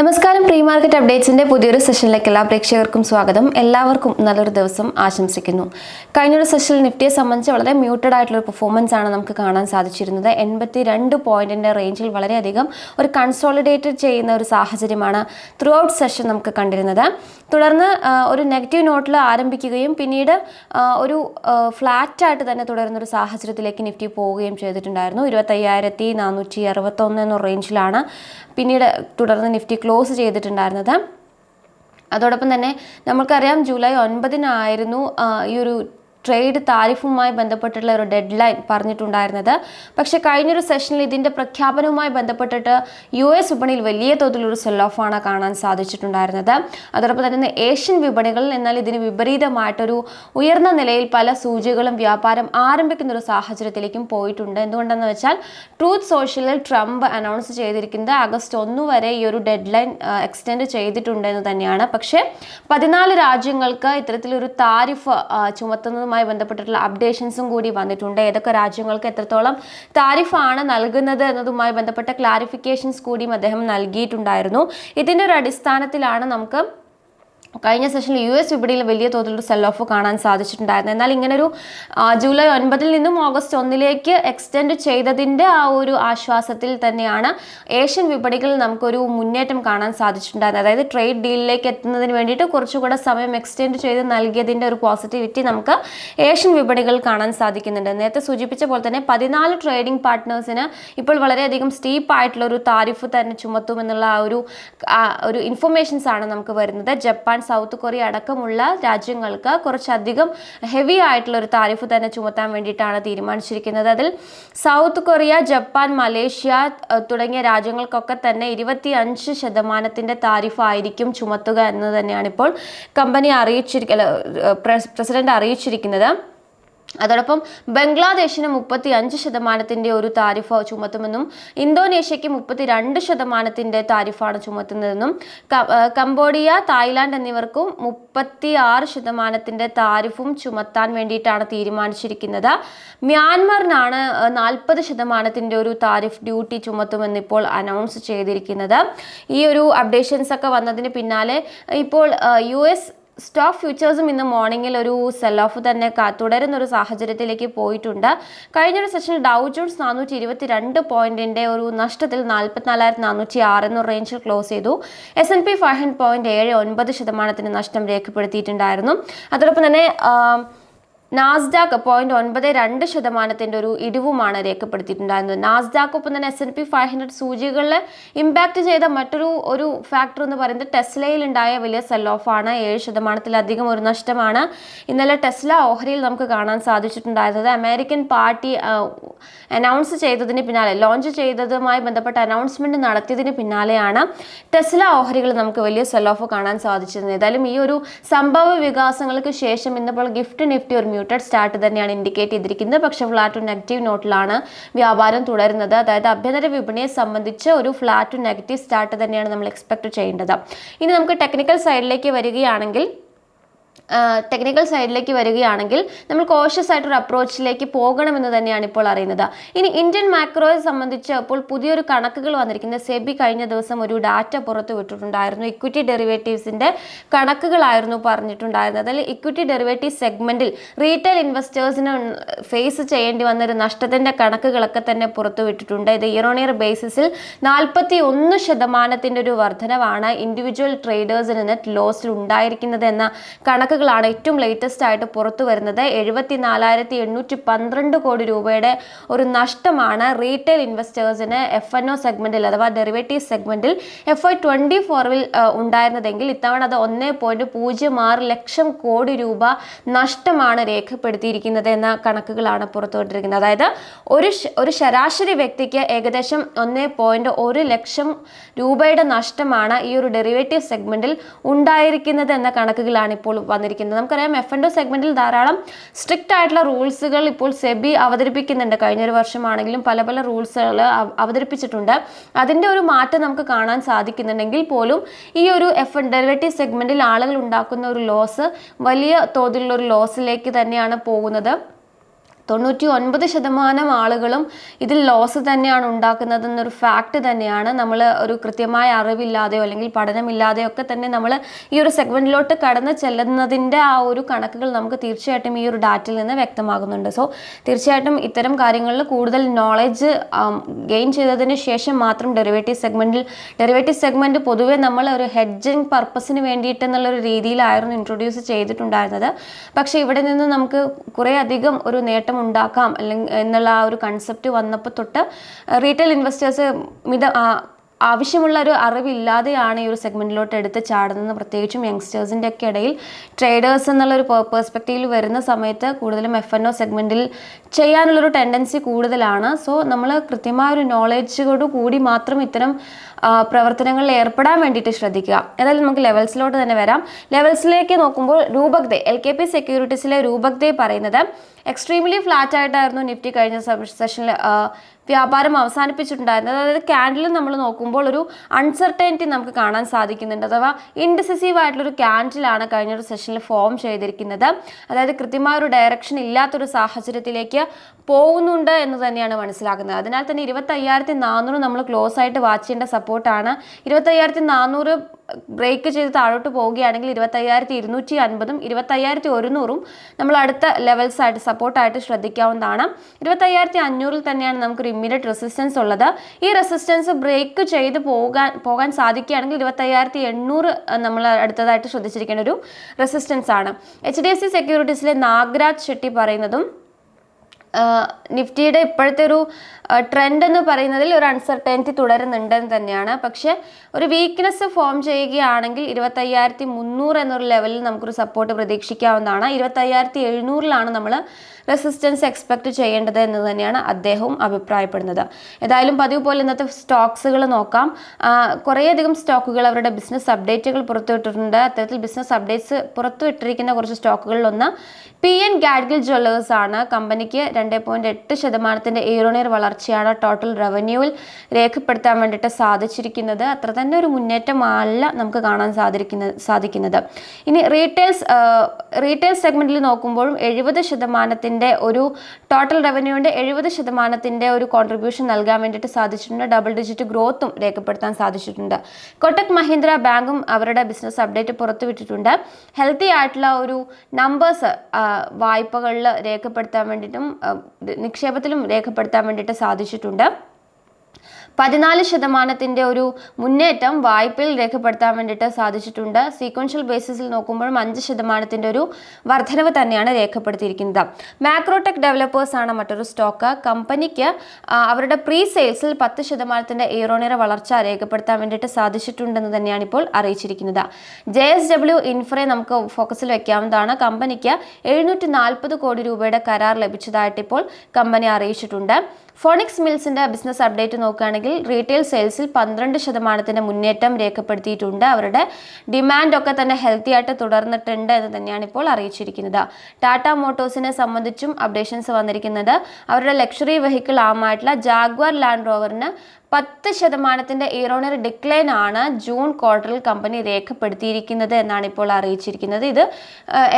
നമസ്കാരം pre market അപ്ഡേറ്റ്സിന്റെ പുതിയൊരു സെഷനിലേക്ക് എല്ലാ പ്രേക്ഷകർക്കും സ്വാഗതം. എല്ലാവർക്കും നല്ലൊരു ദിവസം ആശംസിക്കുന്നു. കഴിഞ്ഞൊരു സെഷനിൽ നിഫ്റ്റിയെ സംബന്ധിച്ച് വളരെ മ്യൂട്ടഡ് ആയിട്ടുള്ള ഒരു പെർഫോമൻസ് ആണ് നമുക്ക് കാണാൻ സാധിച്ചിരുന്നത്. എൺപത്തി രണ്ട് പോയിന്റിന്റെ റേഞ്ചിൽ വളരെയധികം ഒരു കൺസോളിഡേറ്റഡ് ചെയ്യുന്ന ഒരു സാഹചര്യമാണ് ത്രൂ ഔട്ട് സെഷൻ നമുക്ക് കണ്ടിരുന്നത്. തുടർന്ന് ഒരു നെഗറ്റീവ് നോട്ടിൽ ആരംഭിക്കുകയും പിന്നീട് ഒരു ഫ്ലാറ്റായിട്ട് തന്നെ തുടരുന്ന ഒരു സാഹചര്യത്തിലേക്ക് നിഫ്റ്റി പോവുകയും ചെയ്തിട്ടുണ്ടായിരുന്നു. ഇരുപത്തയ്യായിരത്തി നാനൂറ്റി അറുപത്തൊന്ന് എന്ന റേഞ്ചിലാണ് പിന്നീട് തുടർന്ന് നിഫ്റ്റി ക്ലോസ് ചെയ്തിട്ടുണ്ടായിരുന്നത്. അതോടൊപ്പം തന്നെ നമുക്കറിയാം ജൂലൈ ഒൻപതിനായിരുന്നു ഈ ഒരു ട്രേഡ് താരിഫുമായി ബന്ധപ്പെട്ടുള്ള ഒരു ഡെഡ് ലൈൻ പറഞ്ഞിട്ടുണ്ടായിരുന്നത്. പക്ഷെ കഴിഞ്ഞൊരു സെഷനിൽ ഇതിന്റെ പ്രഖ്യാപനവുമായി ബന്ധപ്പെട്ടിട്ട് യു എസ് വിപണിയിൽ വലിയ തോതിലൊരു സെൽ ഓഫാണ് കാണാൻ സാധിച്ചിട്ടുണ്ടായിരുന്നത്. അതോടൊപ്പം തന്നെ ഏഷ്യൻ വിപണികളിൽ എന്നാൽ ഇതിന് വിപരീതമായിട്ടൊരു ഉയർന്ന നിലയിൽ പല സൂചികളും വ്യാപാരം ആരംഭിക്കുന്ന ഒരു സാഹചര്യത്തിലേക്കും പോയിട്ടുണ്ട്. എന്തുകൊണ്ടെന്ന് വെച്ചാൽ ട്രൂത്ത് സോഷ്യലിൽ ട്രംപ് അനൗൺസ് ചെയ്തിരിക്കുന്നത് ആഗസ്റ്റ് ഒന്ന് വരെ ഈ ഒരു ഡെഡ് ലൈൻ എക്സ്റ്റെൻഡ് ചെയ്തിട്ടുണ്ട് എന്ന് തന്നെയാണ്. പക്ഷേ പതിനാല് രാജ്യങ്ങൾക്ക് ഇത്തരത്തിലൊരു താരിഫ് ആ, ചുമത്തുന്നതുമായി ബന്ധപ്പെട്ടിട്ടുള്ള അപ്ഡേഷൻസും കൂടി വന്നിട്ടുണ്ട്. ഏതൊക്കെ രാജ്യങ്ങൾക്ക് എത്രത്തോളം താരിഫാണ് നൽകുന്നത് എന്നതുമായി ബന്ധപ്പെട്ട ക്ലാരിഫിക്കേഷൻസ് കൂടിയും അദ്ദേഹം നൽകിയിട്ടുണ്ടായിരുന്നു. ഇതിന്റെ ഒരു അടിസ്ഥാനത്തിലാണ് നമുക്ക് കഴിഞ്ഞ സെഷനിൽ യു എസ് വിപണിയിൽ വലിയ തോതിലൊരു സെൽ ഓഫ് കാണാൻ സാധിച്ചിട്ടുണ്ടായിരുന്നു. എന്നാൽ ഇങ്ങനൊരു ജൂലൈ ഒൻപതിൽ നിന്നും ഓഗസ്റ്റ് ഒന്നിലേക്ക് എക്സ്റ്റെൻഡ് ചെയ്തതിന്റെ ആ ഒരു ആശ്വാസത്തിൽ തന്നെയാണ് ഏഷ്യൻ വിപണികളിൽ നമുക്കൊരു മുന്നേറ്റം കാണാൻ സാധിച്ചിട്ടുണ്ടായിരുന്നത്. അതായത് ട്രേഡ് ഡീലിലേക്ക് എത്തുന്നതിന് വേണ്ടിയിട്ട് കുറച്ചുകൂടെ സമയം എക്സ്റ്റെൻഡ് ചെയ്ത് നൽകിയതിന്റെ ഒരു പോസിറ്റിവിറ്റി നമുക്ക് ഏഷ്യൻ വിപണികൾ കാണാൻ സാധിക്കുന്നുണ്ട്. നേരത്തെ സൂചിപ്പിച്ച പോലെ തന്നെ പതിനാല് ട്രേഡിംഗ് പാർട്ട്നേഴ്സിന് ഇപ്പോൾ വളരെയധികം സ്റ്റീപ്പ് ആയിട്ടുള്ള ഒരു താരിഫ് തന്നെ ചുമത്തുമെന്നുള്ള ആ ഒരു ഇൻഫർമേഷൻസ് ആണ് നമുക്ക് വരുന്നത്. ജപ്പാൻ സൗത്ത് കൊറിയ അടക്കമുള്ള രാജ്യങ്ങൾക്ക് കുറച്ചധികം ഹെവി ആയിട്ടുള്ള ഒരു താരിഫ് തന്നെ ചുമത്താൻ വേണ്ടിയിട്ടാണ് തീരുമാനിച്ചിരിക്കുന്നത്. അതിൽ സൗത്ത് കൊറിയ ജപ്പാൻ മലേഷ്യ തുടങ്ങിയ രാജ്യങ്ങൾക്കൊക്കെ തന്നെ ഇരുപത്തി അഞ്ച് ശതമാനത്തിന്റെ താരിഫ് ആയിരിക്കും ചുമത്തുക എന്ന് തന്നെയാണ് ഇപ്പോൾ കമ്പനി അറിയിച്ചിരിക്ക പ്രസിഡന്റ് അറിയിച്ചിരിക്കുന്നത്. അതോടൊപ്പം ബംഗ്ലാദേശിന് മുപ്പത്തി അഞ്ച് ശതമാനത്തിന്റെ ഒരു താരിഫ് ചുമത്തുമെന്നും ഇന്തോനേഷ്യയ്ക്ക് മുപ്പത്തി രണ്ട് ശതമാനത്തിന്റെ താരിഫാണ് ചുമത്തുന്നതെന്നും കംബോഡിയ തായ്ലാന്റ് എന്നിവർക്കും മുപ്പത്തി ആറ് ശതമാനത്തിന്റെ താരിഫും ചുമത്താൻ വേണ്ടിയിട്ടാണ് തീരുമാനിച്ചിരിക്കുന്നത്. മ്യാൻമറിനാണ് നാൽപ്പത് ശതമാനത്തിന്റെ ഒരു താരിഫ് ഡ്യൂട്ടി ചുമത്തുമെന്നിപ്പോൾ അനൗൺസ് ചെയ്തിരിക്കുന്നത്. ഈ ഒരു അപ്ഡേഷൻസ് ഒക്കെ വന്നതിന് പിന്നാലെ ഇപ്പോൾ യു എസ് സ്റ്റോക്ക് ഫ്യൂച്ചേഴ്സും ഇന്ന് മോർണിംഗിൽ ഒരു സെൽ ഓഫ് തന്നെ തുടരുന്ന ഒരു സാഹചര്യത്തിലേക്ക് പോയിട്ടുണ്ട്. കഴിഞ്ഞൊരു സെഷനിൽ ഡൗ ജോൺസ് നാനൂറ്റി ഇരുപത്തി രണ്ട് പോയിന്റിന്റെ ഒരു നഷ്ടത്തിൽ നാൽപ്പത്തിനാലായിരത്തി നാനൂറ്റി ആറ് എന്ന റേഞ്ചിൽ ക്ലോസ് ചെയ്തു. S and P five hundred point ഏഴ് ഒൻപത് ശതമാനത്തിന് നഷ്ടം രേഖപ്പെടുത്തിയിട്ടുണ്ടായിരുന്നു. അതോടൊപ്പം തന്നെ നാസ്ഡാക്ക് പോയിന്റ് ഒൻപത് രണ്ട് ശതമാനത്തിന്റെ ഒരു ഇടിവുമാണ് രേഖപ്പെടുത്തിയിട്ടുണ്ടായിരുന്നത്. നാസ്ഡാക്ക് ഒപ്പം തന്നെ S and P five hundred സൂചികളിൽ impact ചെയ്ത മറ്റൊരു ഒരു ഫാക്ടർ എന്ന് പറയുന്നത് ടെസ്ലയിൽ ഉണ്ടായ വലിയ സെൽ ഓഫ് ആണ്. ഏഴ് ശതമാനത്തിലധികം ഒരു നഷ്ടമാണ്. ഇന്നലെ ടെസ്ല ഓഹരിയിൽ നമുക്ക് കാണാൻ സാധിച്ചിട്ടുണ്ടായിരുന്നത്. അമേരിക്കൻ പാർട്ടി അനൗൺസ് ചെയ്തതിന് പിന്നാലെ ലോഞ്ച് ചെയ്തതുമായി ബന്ധപ്പെട്ട അനൗൺസ്മെന്റ് നടത്തിയതിന് പിന്നാലെയാണ് ടെസ്ല ഓഹരികൾ നമുക്ക് വലിയ സെൽ ഓഫ് കാണാൻ സാധിച്ചിരുന്നത്. ഏതായാലും ഈ ഒരു സംഭവ വികാസങ്ങൾക്ക് ശേഷം ഇന്നിപ്പോൾ ഗിഫ്റ്റ് നിഫ്റ്റി ഒരു മ്യൂട്ടഡ് സ്റ്റാർട്ട് തന്നെയാണ് ഇൻഡിക്കേറ്റ് ചെയ്തിരിക്കുന്നത്. പക്ഷേ ഫ്ലാറ്റ് ടു നെഗറ്റീവ് നോട്ടിലാണ് വ്യാപാരം തുടരുന്നത്. അതായത് അഭ്യന്തര വിപണിയെ സംബന്ധിച്ച് ഒരു ഫ്ലാറ്റ് ടു നെഗറ്റീവ് സ്റ്റാർട്ട് തന്നെയാണ് നമ്മൾ എക്സ്പെക്ട് ചെയ്യേണ്ടത്. ഇനി നമുക്ക് ടെക്നിക്കൽ സൈഡിലേക്ക് വരികയാണെങ്കിൽ ടെക്നിക്കൽ സൈഡിലേക്ക് വരികയാണെങ്കിൽ നമ്മൾ കോഷ്യസ് ആയിട്ടൊരു അപ്രോച്ചിലേക്ക് പോകണമെന്ന് തന്നെയാണ് ഇപ്പോൾ അറിയുന്നത്. ഇനി ഇന്ത്യൻ മാക്രോയെ സംബന്ധിച്ച് ഇപ്പോൾ പുതിയൊരു കണക്കുകൾ വന്നിരിക്കുന്നത്. സെബി കഴിഞ്ഞ ദിവസം ഒരു ഡാറ്റ പുറത്തു വിട്ടിട്ടുണ്ടായിരുന്നു. ഇക്വിറ്റി ഡെറിവേറ്റീവ്സിന്റെ കണക്കുകളായിരുന്നു പറഞ്ഞിട്ടുണ്ടായിരുന്നത്. അതിൽ ഇക്വിറ്റി ഡെറിവേറ്റീവ് സെഗ്മെന്റിൽ റീറ്റെയിൽ ഇൻവെസ്റ്റേഴ്സിന് ഫേസ് ചെയ്യേണ്ടി വന്ന ഒരു നഷ്ടത്തിന്റെ കണക്കുകളൊക്കെ തന്നെ പുറത്തു വിട്ടിട്ടുണ്ട്. ഇത് ഇയർ ഓൺ ഇയർ ബേസിസിൽ നാൽപ്പത്തി ഒന്ന് ശതമാനത്തിന്റെ ഒരു വർധനവാണ് ഇൻഡിവിജ്വൽ ട്രേഡേഴ്സിന് നെറ്റ് ലോസിൽ ഉണ്ടായിരിക്കുന്നത് എന്ന കണക്കുകളാണ് ഏറ്റവും ലേറ്റസ്റ്റ് ആയിട്ട് പുറത്തു വരുന്നത്. എഴുപത്തി നാലായിരത്തി എണ്ണൂറ്റി പന്ത്രണ്ട് കോടി രൂപയുടെ ഒരു നഷ്ടമാണ് റീറ്റെയിൽ ഇൻവെസ്റ്റേഴ്സിന് എഫ് എൻ ഒ സെഗ്മെന്റിൽ അഥവാ ഡെറിവേറ്റീവ് സെഗ്മെന്റിൽ എഫ് ഐ ട്വന്റി ഫോറിൽ ഉണ്ടായിരുന്നതെങ്കിൽ ഇത്തവണ അത് ഒന്നേ പോയിന്റ് പൂജ്യം ആറ് ലക്ഷം കോടി രൂപ നഷ്ടമാണ് രേഖപ്പെടുത്തിയിരിക്കുന്നത് എന്ന കണക്കുകളാണ് പുറത്തുവിട്ടിരിക്കുന്നത് അതായത് ഒരു ഒരു ശരാശരി വ്യക്തിക്ക് ഏകദേശം ഒന്നേ പോയിന്റ് ഒരു ലക്ഷം രൂപയുടെ നഷ്ടമാണ് ഈ ഒരു ഡെറിവേറ്റീവ് സെഗ്മെന്റിൽ ഉണ്ടായിരിക്കുന്നത് എന്ന കണക്കുകളാണ് ഇപ്പോൾ വന്നിരിക്കുന്നത്. നമുക്കറിയാം എഫ് എൻഡോ സെഗ്മെന്റിൽ ധാരാളം സ്ട്രിക്റ്റ് ആയിട്ടുള്ള റൂൾസുകൾ ഇപ്പോൾ സെബി അവതരിപ്പിക്കുന്നുണ്ട്. കഴിഞ്ഞൊരു വർഷമാണെങ്കിലും പല പല റൂൾസുകൾ അവതരിപ്പിച്ചിട്ടുണ്ട്. അതിന്റെ ഒരു മാറ്റം നമുക്ക് കാണാൻ സാധിക്കുന്നുണ്ടെങ്കിൽ പോലും ഈ ഒരു എഫ് ഡെറിവേറ്റീവ് സെഗ്മെന്റിൽ ആളുകൾ ഉണ്ടാക്കുന്ന ഒരു ലോസ് വലിയ തോതിലുള്ള ഒരു ലോസിലേക്ക് തന്നെയാണ് പോകുന്നത്. തൊണ്ണൂറ്റി ഒൻപത് ശതമാനം ആളുകളും ഇതിൽ ലോസ് തന്നെയാണ് ഉണ്ടാക്കുന്നത് എന്നൊരു ഫാക്ട് തന്നെയാണ്. നമ്മൾ ഒരു കൃത്യമായ അറിവില്ലാതെയോ അല്ലെങ്കിൽ പഠനമില്ലാതെയോ ഒക്കെ തന്നെ നമ്മൾ ഈ ഒരു സെഗ്മെന്റിലോട്ട് കടന്ന് ചെല്ലുന്നതിന്റെ ആ ഒരു കണക്കുകൾ നമുക്ക് തീർച്ചയായിട്ടും ഈ ഒരു ഡാറ്റയിൽ നിന്ന് വ്യക്തമാകുന്നുണ്ട്. സോ തീർച്ചയായിട്ടും ഇത്തരം കാര്യങ്ങളിൽ കൂടുതൽ നോളജ് ഗെയിൻ ചെയ്തതിന് ശേഷം മാത്രം ഡെറിവേറ്റീവ് സെഗ്മെന്റിൽ ഡെറിവേറ്റീവ് സെഗ്മെന്റ് പൊതുവേ നമ്മൾ ഒരു ഹെഡ്ജിങ് പർപ്പസിന് വേണ്ടിയിട്ട് എന്നുള്ളൊരു രീതിയിലായിരുന്നു ഇൻട്രൊഡ്യൂസ് ചെയ്തിട്ടുണ്ടായിരുന്നത്. പക്ഷേ ഇവിടെ നിന്ന് നമുക്ക് കുറേ അധികം ഒരു നേട്ടം ഉണ്ടാക്കാം അല്ലെങ്കിൽ എന്നുള്ള ആ ഒരു കൺസെപ്റ്റ് വന്നപ്പോൾ തൊട്ട് റീറ്റെയിൽ ഇൻവെസ്റ്റേഴ്സ് മിത ആവശ്യമുള്ള ഒരു അറിവില്ലാതെയാണ് ഈ ഒരു സെഗ്മെന്റിലോട്ട് എടുത്ത് ചാടുന്നത്. പ്രത്യേകിച്ചും യങ്സ്റ്റേഴ്സിന്റെ ഒക്കെ ഇടയിൽ ട്രേഡേഴ്സ് എന്നുള്ളൊരു പെർസ്പെക്റ്റീവിൽ വരുന്ന സമയത്ത് കൂടുതലും എഫ് എൻ ഒ സെഗ്മെന്റിൽ ചെയ്യാനുള്ളൊരു ടെൻഡൻസി കൂടുതലാണ്. സോ നമ്മൾ കൃത്യമായ ഒരു നോളജോട് കൂടി മാത്രം ഇത്തരം പ്രവർത്തനങ്ങളിൽ ഏർപ്പെടാൻ വേണ്ടിയിട്ട് ശ്രദ്ധിക്കുക. ഏതായാലും നമുക്ക് ലെവൽസിലോട്ട് തന്നെ വരാം. ലെവൽസിലേക്ക് നോക്കുമ്പോൾ Rupak De L K P സെക്യൂരിറ്റീസിലെ Rupak De പറയുന്നത് എക്സ്ട്രീംലി ഫ്ലാറ്റ് ആയിട്ടായിരുന്നു നിഫ്റ്റി കഴിഞ്ഞ സെഷനിൽ വ്യാപാരം അവസാനിപ്പിച്ചിട്ടുണ്ടായിരുന്നത്. അതായത് ക്യാൻഡിൽ നമ്മൾ നോക്കുമ്പോൾ ഒരു അൺസർട്ടനിറ്റി നമുക്ക് കാണാൻ സാധിക്കുന്നുണ്ട്. അഥവാ ഇൻഡിസിസീവ് ആയിട്ടുള്ള ആയിട്ടുള്ളൊരു ക്യാൻഡിലാണ് കഴിഞ്ഞ ഒരു സെഷനിൽ ഫോം ചെയ്തിരിക്കുന്നത്. അതായത് കൃത്യമായ ഒരു ഡയറക്ഷൻ ഇല്ലാത്തൊരു സാഹചര്യത്തിലേക്ക് പോകുന്നുണ്ട് എന്ന് തന്നെയാണ് മനസ്സിലാക്കുന്നത്. അതിനാൽ തന്നെ ഇരുപത്തി അയ്യായിരത്തി നാനൂറ് നമ്മൾ ക്ലോസ് ആയിട്ട് വാച്ച് ചെയ്യേണ്ട സപ്പോർട്ടാണ് ഇരുപത്തി അയ്യായിരത്തി നാനൂറ് ബ്രേക്ക് ചെയ്ത് താഴോട്ട് പോവുകയാണെങ്കിൽ ഇരുപത്തയ്യായിരത്തി ഇരുന്നൂറ്റി അൻപതും ഇരുപത്തയ്യായിരത്തി ഒരുന്നൂറും നമ്മൾ അടുത്ത ലെവൽസ് ആയിട്ട് സപ്പോർട്ടായിട്ട് ശ്രദ്ധിക്കാവുന്നതാണ്. ഇരുപത്തയ്യായിരത്തി അഞ്ഞൂറിൽ തന്നെയാണ് നമുക്കൊരു ഇമ്മീഡിയറ്റ് റെസിസ്റ്റൻസ് ഉള്ളത്. ഈ റെസിസ്റ്റൻസ് ബ്രേക്ക് ചെയ്ത് പോകാൻ പോകാൻ സാധിക്കുകയാണെങ്കിൽ ഇരുപത്തയ്യായിരത്തി എണ്ണൂറ് നമ്മൾ അടുത്തതായിട്ട് ശ്രദ്ധിച്ചിരിക്കേണ്ട ഒരു റെസിസ്റ്റൻസ് ആണ്. എച്ച് ഡി എഫ് സി സെക്യൂരിറ്റീസിലെ നാഗരാജ് ഷെട്ടി പറയുന്നതും നിഫ്റ്റിയുടെ ഇപ്പോഴത്തെ ഒരു ട്രെൻഡ് എന്ന് പറയുന്നതിൽ ഒരു അൺസർട്ടനിറ്റി തുടരുന്നുണ്ടെന്ന് തന്നെയാണ്. പക്ഷേ ഒരു വീക്ക്നെസ് ഫോം ചെയ്യുകയാണെങ്കിൽ ഇരുപത്തയ്യായിരത്തി മുന്നൂറ് എന്നൊരു ലെവലിൽ നമുക്കൊരു സപ്പോർട്ട് പ്രതീക്ഷിക്കാവുന്നതാണ്. ഇരുപത്തയ്യായിരത്തി എഴുന്നൂറിലാണ് നമ്മൾ റെസിസ്റ്റൻസ് എക്സ്പെക്ട് ചെയ്യേണ്ടത് എന്ന് തന്നെയാണ് അദ്ദേഹവും അഭിപ്രായപ്പെടുന്നത്. ഏതായാലും പതിവ് പോലെ ഇന്നത്തെ സ്റ്റോക്സുകൾ നോക്കാം. കുറേയധികം സ്റ്റോക്കുകൾ അവരുടെ ബിസിനസ് അപ്ഡേറ്റുകൾ പുറത്തുവിട്ടിട്ടുണ്ട് അത്തരത്തിൽ ബിസിനസ് അപ്ഡേറ്റ്സ് പുറത്തുവിട്ടിരിക്കുന്ന കുറച്ച് സ്റ്റോക്കുകളിലൊന്ന് പി എൻ ഗാഡ്ഗിൽ ജ്വല്ലേഴ്സ് ആണ്. കമ്പനിക്ക് രണ്ട് പോയിന്റ് എട്ട് ശതമാനത്തിന്റെ ഇയറോണിയർ വളർച്ചയാണ് ടോട്ടൽ റവന്യൂവിൽ രേഖപ്പെടുത്താൻ വേണ്ടിയിട്ട് സാധിച്ചിരിക്കുന്നത്. അത്ര തന്നെ ഒരു മുന്നേറ്റമല്ല നമുക്ക് കാണാൻ സാധിക്കുന്ന സാധിക്കുന്നത്. ഇനി റീറ്റെയിൽസ് റീറ്റെയിൽ സെഗ്മെന്റിൽ നോക്കുമ്പോഴും എഴുപത് ശതമാനത്തിന്റെ ഒരു ടോട്ടൽ റവന്യൂവിന്റെ എഴുപത് ശതമാനത്തിന്റെ ഒരു കോൺട്രിബ്യൂഷൻ നൽകാൻ വേണ്ടിയിട്ട് സാധിച്ചിട്ടുണ്ട്. ഡബിൾ ഡിജിറ്റ് ഗ്രോത്തും രേഖപ്പെടുത്താൻ സാധിച്ചിട്ടുണ്ട്. കൊട്ടക് മഹീന്ദ്ര ബാങ്കും അവരുടെ ബിസിനസ് അപ്ഡേറ്റ് പുറത്തുവിട്ടിട്ടുണ്ട്. ഹെൽത്തി ആയിട്ടുള്ള ഒരു നമ്പേഴ്സ് വായ്പകളിൽ രേഖപ്പെടുത്താൻ വേണ്ടിയിട്ടും നിക്ഷേപത്തിലും രേഖപ്പെടുത്താൻ വേണ്ടിയിട്ട് സാധിച്ചിട്ടുണ്ട്. പതിനാല് ശതമാനത്തിന്റെ ഒരു മുന്നേറ്റം വായ്പയിൽ രേഖപ്പെടുത്താൻ വേണ്ടിയിട്ട് സാധിച്ചിട്ടുണ്ട്. സീക്വൻഷ്യൽ ബേസിസിൽ നോക്കുമ്പോഴും അഞ്ച് ശതമാനത്തിന്റെ ഒരു വർധനവ് തന്നെയാണ് രേഖപ്പെടുത്തിയിരിക്കുന്നത്. മാക്രോടെക് ഡെവലപ്പേഴ്സ് ആണ് മറ്റൊരു സ്റ്റോക്ക് കമ്പനിക്ക് അവരുടെ പ്രീ സെയിൽസിൽ പത്ത് ശതമാനത്തിന്റെ ഇയറോണിയർ വളർച്ച രേഖപ്പെടുത്താൻ വേണ്ടിയിട്ട് സാധിച്ചിട്ടുണ്ടെന്ന് തന്നെയാണ് ഇപ്പോൾ അറിയിച്ചിരിക്കുന്നത്. ജെ എസ് ഡബ്ല്യു ഇൻഫ്രയെ നമുക്ക് ഫോക്കസിൽ വെക്കാവുന്നതാണ്. കമ്പനിക്ക് എഴുന്നൂറ്റി നാൽപ്പത് കോടി രൂപയുടെ കരാർ ലഭിച്ചതായിട്ട് ഇപ്പോൾ കമ്പനി അറിയിച്ചിട്ടുണ്ട്. ഫോണിക്സ് മിൽസിന്റെ ബിസിനസ് അപ്ഡേറ്റ് നോക്കുകയാണെങ്കിൽ റീറ്റെയിൽ സെയിൽസിൽ പന്ത്രണ്ട് ശതമാനത്തിന്റെ മുന്നേറ്റം രേഖപ്പെടുത്തിയിട്ടുണ്ട്. അവരുടെ ഡിമാൻഡ് ഒക്കെ തന്നെ ഹെൽത്തി ആയിട്ട് തുടർന്നിട്ടുണ്ട് എന്ന് തന്നെയാണ് ഇപ്പോൾ അറിയിച്ചിരിക്കുന്നത്. ടാറ്റ മോട്ടോഴ്സിനെ സംബന്ധിച്ചും അപ്ഡേഷൻസ് വന്നിരിക്കുന്നത് അവരുടെ ലക്ഷറി വെഹിക്കിൾ ആമായിട്ടുള്ള ജാഗ്വാർ ലാൻഡ് റോവറിന് പത്ത് ശതമാനത്തിന്റെ ഇയറോണിയർ ഡിക്ലൈൻ ആണ് ജൂൺ ക്വാർട്ടറിൽ കമ്പനി രേഖപ്പെടുത്തിയിരിക്കുന്നത് എന്നാണ് ഇപ്പോൾ അറിയിച്ചിരിക്കുന്നത്. ഇത്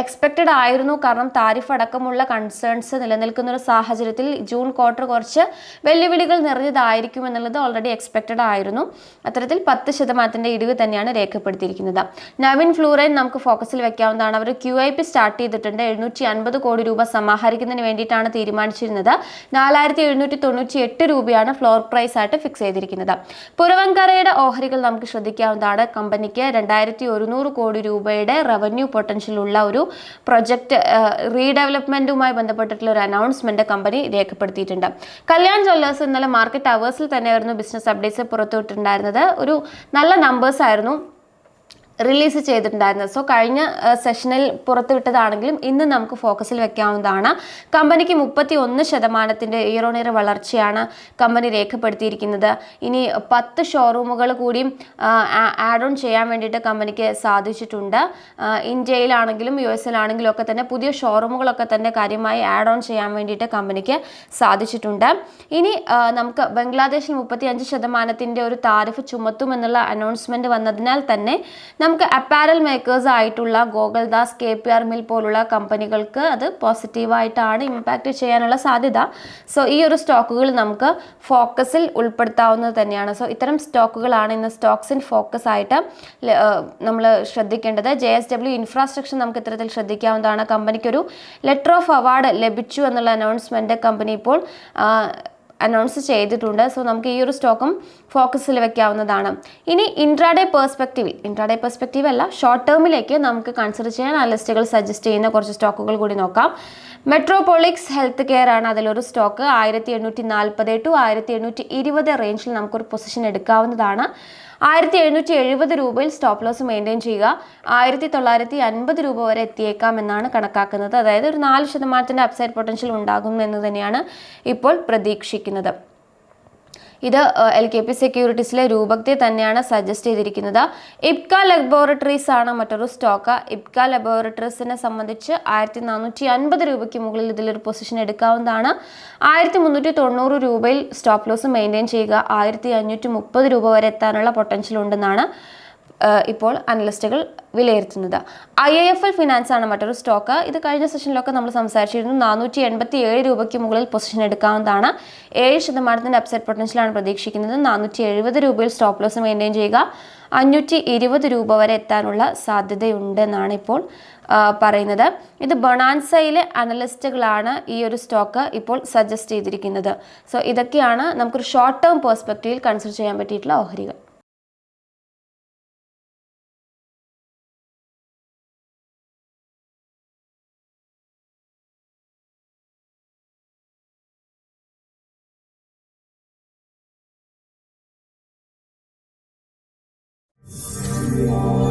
എക്സ്പെക്റ്റഡ് ആയിരുന്നു. കാരണം താരിഫ് അടക്കമുള്ള കൺസേൺസ് നിലനിൽക്കുന്ന ഒരു സാഹചര്യത്തിൽ ജൂൺ ക്വാർട്ടർ കുറച്ച് വെല്ലുവിളികൾ നിറഞ്ഞതായിരിക്കും എന്നുള്ളത് ഓൾറെഡി എക്സ്പെക്റ്റഡ് ആയിരുന്നു. അത്തരത്തിൽ പത്ത് ശതമാനത്തിന്റെ ഇടിവ് തന്നെയാണ് രേഖപ്പെടുത്തിയിരിക്കുന്നത്. നവീൻ ഫ്ലൂറൈൻ നമുക്ക് ഫോക്കസിൽ വെക്കാവുന്നതാണ്. അവർ ക്യു ഐ പി സ്റ്റാർട്ട് ചെയ്തിട്ടുണ്ട്. എഴുന്നൂറ്റി അൻപത് കോടി രൂപ സമാഹരിക്കുന്നതിന് വേണ്ടിയിട്ടാണ് തീരുമാനിച്ചിരുന്നത്. നാലായിരത്തി എഴുന്നൂറ്റി തൊണ്ണൂറ്റി എട്ട് രൂപയാണ് ഫ്ലോർ പ്രൈസ് ആയിട്ട് ഫിക്സ് ചെയ്തിരിക്കുന്നത്. പുറവങ്കരയുടെ ഓഹരികൾ നമുക്ക് ശ്രദ്ധിക്കാവുന്നതാണ്. കമ്പനിക്ക് രണ്ടായിരത്തി ഒരുന്നൂറ് കോടി രൂപയുടെ റവന്യൂ പൊട്ടൻഷ്യൽ ഉള്ള ഒരു പ്രൊജക്ട് റീഡെവലപ്മെന്റുമായി ബന്ധപ്പെട്ടിട്ടുള്ള ഒരു അനൗൺസ്മെന്റ് കമ്പനി രേഖപ്പെടുത്തിയിട്ടുണ്ട്. കല്യാൺ ജ്വല്ലേഴ്സ് ഇന്നലെ മാർക്കറ്റ് അവേഴ്സിൽ തന്നെയായിരുന്നു ബിസിനസ് അപ്ഡേറ്റ്സ് പുറത്തുവിട്ടിട്ടുണ്ടായിരുന്നത്. ഒരു നല്ല നമ്പേഴ്സ് ആയിരുന്നു. റിലീസ് ചെയ്തിട്ടുണ്ടായിരുന്നത്. സോ കഴിഞ്ഞ സെഷനിൽ പുറത്തുവിട്ടതാണെങ്കിലും ഇന്ന് നമുക്ക് ഫോക്കസിൽ വെക്കാവുന്നതാണ്. കമ്പനിക്ക് മുപ്പത്തി ഒന്ന് ശതമാനത്തിന്റെ ഇയർ വളർച്ചയാണ് കമ്പനി രേഖപ്പെടുത്തിയിരിക്കുന്നത്. ഇനി പത്ത് ഷോറൂമുകൾ കൂടിയും ആഡ് ഓൺ ചെയ്യാൻ വേണ്ടിയിട്ട് കമ്പനിക്ക് സാധിച്ചിട്ടുണ്ട്. ഇന്ത്യയിലാണെങ്കിലും യു എസിലാണെങ്കിലും ഒക്കെ തന്നെ പുതിയ ഷോറൂമുകളൊക്കെ തന്നെ കാര്യമായി ആഡ് ഓൺ ചെയ്യാൻ വേണ്ടിയിട്ട് കമ്പനിക്ക് സാധിച്ചിട്ടുണ്ട്. ഇനി നമുക്ക് ബംഗ്ലാദേശിൽ മുപ്പത്തി അഞ്ച് ശതമാനത്തിന്റെ ഒരു താരിഫ് ചുമത്തുമെന്നുള്ള അനൗൺസ്മെന്റ് വന്നതിനാൽ തന്നെ നമുക്ക് അപ്പാരൽ മേക്കേഴ്സ് ആയിട്ടുള്ള Gokuldas K P R mill പോലുള്ള കമ്പനികൾക്ക് അത് പോസിറ്റീവായിട്ടാണ് ഇമ്പാക്റ്റ് ചെയ്യാനുള്ള സാധ്യത. സോ ഈ ഒരു സ്റ്റോക്കുകൾ നമുക്ക് ഫോക്കസിൽ ഉൾപ്പെടുത്താവുന്നത് തന്നെയാണ്. സോ ഇത്തരം സ്റ്റോക്കുകളാണ് ഇന്ന് സ്റ്റോക്സ് ഇൻ ഫോക്കസ് ആയിട്ട് നമ്മൾ ശ്രദ്ധിക്കേണ്ടത്. ജെ എസ് ഡബ്ല്യു ഇൻഫ്രാസ്ട്രക്ചർ നമുക്ക് ഇത്തരത്തിൽ ശ്രദ്ധിക്കാവുന്നതാണ്. കമ്പനിക്കൊരു ലെറ്റർ ഓഫ് അവാർഡ് ലഭിച്ചു എന്നുള്ള അനൗൺസ്മെന്റ് കമ്പനി ഇപ്പോൾ അനൗൺസ് ചെയ്തിട്ടുണ്ട്. സോ നമുക്ക് ഈ ഒരു സ്റ്റോക്കും ഫോക്കസിൽ വെക്കാവുന്നതാണ്. ഇനി ഇൻട്രാഡേ പേഴ്സ്പെക്റ്റീവിൽ ഇൻട്രാഡേ പെർസ്പെക്റ്റീവ് അല്ല ഷോർട്ട് ടേമിലേക്ക് നമുക്ക് കൺസിഡർ ചെയ്യാൻ അനലിസ്റ്റുകൾ സജസ്റ്റ് ചെയ്യുന്ന കുറച്ച് സ്റ്റോക്കുകൾ കൂടി നോക്കാം. മെട്രോപോളിക്സ് ഹെൽത്ത് കെയർ ആണ് അതിലൊരു സ്റ്റോക്ക് ആയിരത്തി എണ്ണൂറ്റി നാൽപ്പത് ടു ആയിരത്തി എണ്ണൂറ്റി ഇരുപത് റേഞ്ചിൽ നമുക്കൊരു പൊസിഷൻ എടുക്കാവുന്നതാണ്. ആയിരത്തി എഴുന്നൂറ്റി എഴുപത് രൂപയിൽ സ്റ്റോപ്പ് ലോസ് മെയിന്റെയിൻ ചെയ്യുക. ആയിരത്തി തൊള്ളായിരത്തി അൻപത് രൂപ വരെ എത്തിയേക്കാം എന്നാണ് കണക്കാക്കുന്നത്. അതായത് ഒരു നാല് ശതമാനത്തിന്റെ അപ്സൈഡ് പൊട്ടൻഷ്യൽ ഉണ്ടാകും എന്ന് തന്നെയാണ് ഇപ്പോൾ പ്രതീക്ഷിക്കുന്നത്. ഇത് എൽ കെ പി സെക്യൂരിറ്റീസിലെ രൂപത്തെ തന്നെയാണ് സജസ്റ്റ് ചെയ്തിരിക്കുന്നത്. ഇപ്ക ലബോറട്ടറീസ് ആണ് മറ്റൊരു സ്റ്റോക്ക് ഇപ്ക ലബോറട്ടറീസിനെ സംബന്ധിച്ച് ആയിരത്തി നാനൂറ്റി അൻപത് രൂപയ്ക്ക് മുകളിൽ ഇതിലൊരു പൊസിഷൻ എടുക്കാവുന്നതാണ്. ആയിരത്തി മുന്നൂറ്റി തൊണ്ണൂറ് രൂപയിൽ സ്റ്റോപ്പ് ലോസ് മെയിന്റെയിൻ ചെയ്യുക. ആയിരത്തി അഞ്ഞൂറ്റി മുപ്പത് രൂപ വരെ എത്താനുള്ള പൊട്ടൻഷ്യൽ ഉണ്ടെന്നാണ് ഇപ്പോൾ അനലിസ്റ്റുകൾ വിലയിരുത്തുന്നത്. I I F L finance ആണ് മറ്റൊരു സ്റ്റോക്ക് ഇത് കഴിഞ്ഞ സെഷനിലൊക്കെ നമ്മൾ സംസാരിച്ചിരുന്നു. നാനൂറ്റി എൺപത്തി ഏഴ് രൂപയ്ക്ക് മുകളിൽ പൊസിഷൻ എടുക്കാവുന്നതാണ്. ഏഴ് ശതമാനത്തിന്റെ അപ്സെറ്റ് പൊട്ടൻഷ്യലാണ് പ്രതീക്ഷിക്കുന്നത്. നാനൂറ്റി എഴുപത് രൂപയിൽ സ്റ്റോപ്പ് ലോസ് മെയിന്റെയിൻ ചെയ്യുക. അഞ്ഞൂറ്റി ഇരുപത് രൂപ വരെ എത്താനുള്ള സാധ്യതയുണ്ടെന്നാണ് ഇപ്പോൾ പറയുന്നത്. ഇത് ബൊണാൻസയിലെ അനലിസ്റ്റുകളാണ് ഈ ഒരു സ്റ്റോക്ക് ഇപ്പോൾ സജസ്റ്റ് ചെയ്തിരിക്കുന്നത്. സോ ഇതൊക്കെയാണ് നമുക്കൊരു ഷോർട്ട് ടേം പേഴ്സ്പെക്റ്റീവിൽ കൺസിഡർ ചെയ്യാൻ പറ്റിയിട്ടുള്ള ഓഹരികൾ. day.